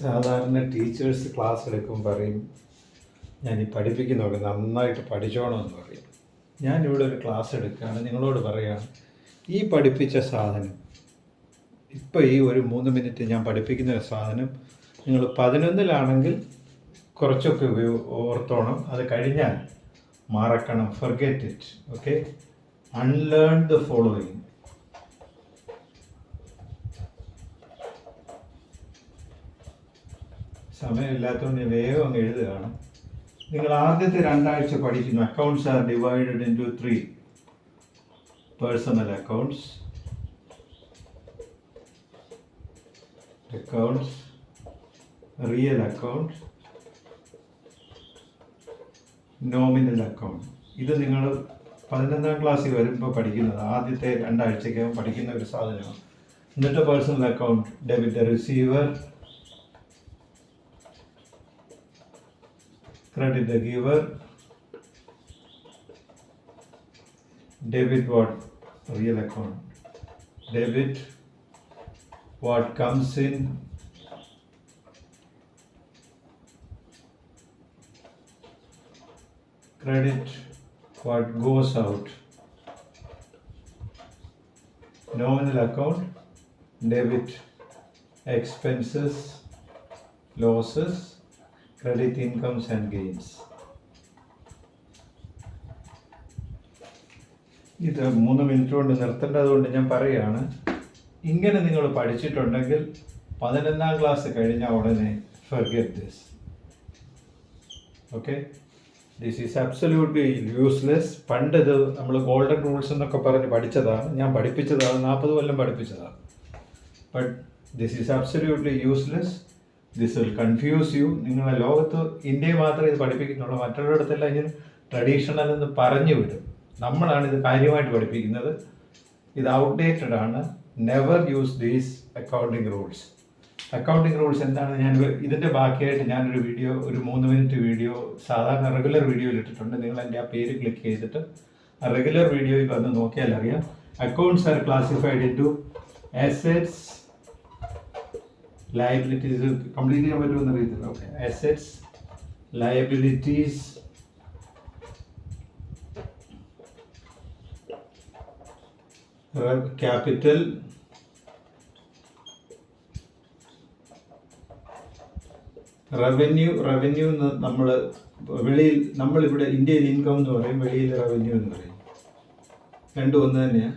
സാധാരണ teachers class എടുക്കും പറയും ഞാൻ ഈ പഠിപ്പിക്കുന്നതൊക്കെ നന്നായിട്ട് പഠിച്ചോണമെന്ന് പറയും. ഞാൻ ഇവിടെ ഒരു ക്ലാസ് എടുക്കുകയാണ് നിങ്ങളോട് പറയുകയാണ് ഈ പഠിപ്പിച്ച സാധനം ഇപ്പോൾ ഈ ഒരു മൂന്ന് മിനിറ്റ് ഞാൻ പഠിപ്പിക്കുന്ന ഒരു സാധനം നിങ്ങൾ പതിനൊന്നിലാണെങ്കിൽ കുറച്ചൊക്കെ ഉപയോഗ ഓർത്തോണം അത് കഴിഞ്ഞാൽ മറക്കണം forget it okay unlearn the following സമയമില്ലാത്തതുകൊണ്ട് വേഗം അങ്ങ് എഴുതുകയാണ്. നിങ്ങൾ ആദ്യത്തെ രണ്ടാഴ്ച പഠിക്കുന്നു accounts are divided into three personal accounts accounts real account nominal account ഇത് നിങ്ങൾ പതിനൊന്നാം ക്ലാസ്സിൽ വരുമ്പോൾ പഠിക്കുന്നത്. ആദ്യത്തെ രണ്ടാഴ്ചക്കകം പഠിക്കുന്ന ഒരു സാധനമാണ്. എന്നിട്ട് personal account debit receiver credit the giver. Debit what? Real account. Debit what comes in. Credit what goes out. Nominal account. Debit expenses losses credit incomes and gains. ഇത് മൂന്ന് മിനിറ്റ് കൊണ്ട് നിർത്തേണ്ടത് കൊണ്ട് ഞാൻ പറയുകയാണ് ഇങ്ങനെ നിങ്ങൾ പഠിച്ചിട്ടുണ്ടെങ്കിൽ പതിനൊന്നാം ക്ലാസ് കഴിഞ്ഞ ഉടനെ forget this okay this is absolutely useless പണ്ട് ഇത് നമ്മൾ ഗോൾഡൻ റൂൾസ് എന്നൊക്കെ പറഞ്ഞ് പഠിച്ചതാണ്. ഞാൻ പഠിപ്പിച്ചതാണ്. നാൽപ്പത് കൊല്ലം പഠിപ്പിച്ചതാണ്. But this is absolutely useless this will confuse you നിങ്ങളെ ലോകത്ത് ഇന്ത്യയെ മാത്രമേ ഇത് പഠിപ്പിക്കുന്നുള്ളൂ. മറ്റുള്ളവരിടത്തെല്ലാം ഇങ്ങനെ ട്രഡീഷണൽ എന്ന് പറഞ്ഞു വിടും. നമ്മളാണ് ഇത് കാര്യമായിട്ട് പഠിപ്പിക്കുന്നത്. ഇത് ഔട്ട്ഡേറ്റഡ് ആണ്. Never use these accounting rules accounting rules എന്താണ്? ഞാൻ ഇതിന്റെ ബാക്കിയായിട്ട് ഞാനൊരു വീഡിയോ ഒരു മൂന്ന് മിനിറ്റ് വീഡിയോ സാധാരണ റെഗുലർ വീഡിയോയിൽ ഇട്ടിട്ടുണ്ട്. നിങ്ങൾ എന്റെ ആ പേര് ക്ലിക്ക് ചെയ്തിട്ട് ആ റെഗുലർ വീഡിയോയിൽ വന്ന് നോക്കിയാൽ അറിയാം accounts are classified into assets liabilities complete ചെയ്യാൻ പറ്റുമെന്ന് അറിയത്തില്ല. Okay assets liabilities capital revenue revenue എന്ന് നമ്മൾ വെളിയിൽ നമ്മളിവിടെ ഇന്ത്യയിൽ ഇൻകം എന്ന് പറയും വെളിയിൽ റവന്യൂ എന്ന് പറയും. രണ്ടും ഒന്ന് തന്നെയാണ്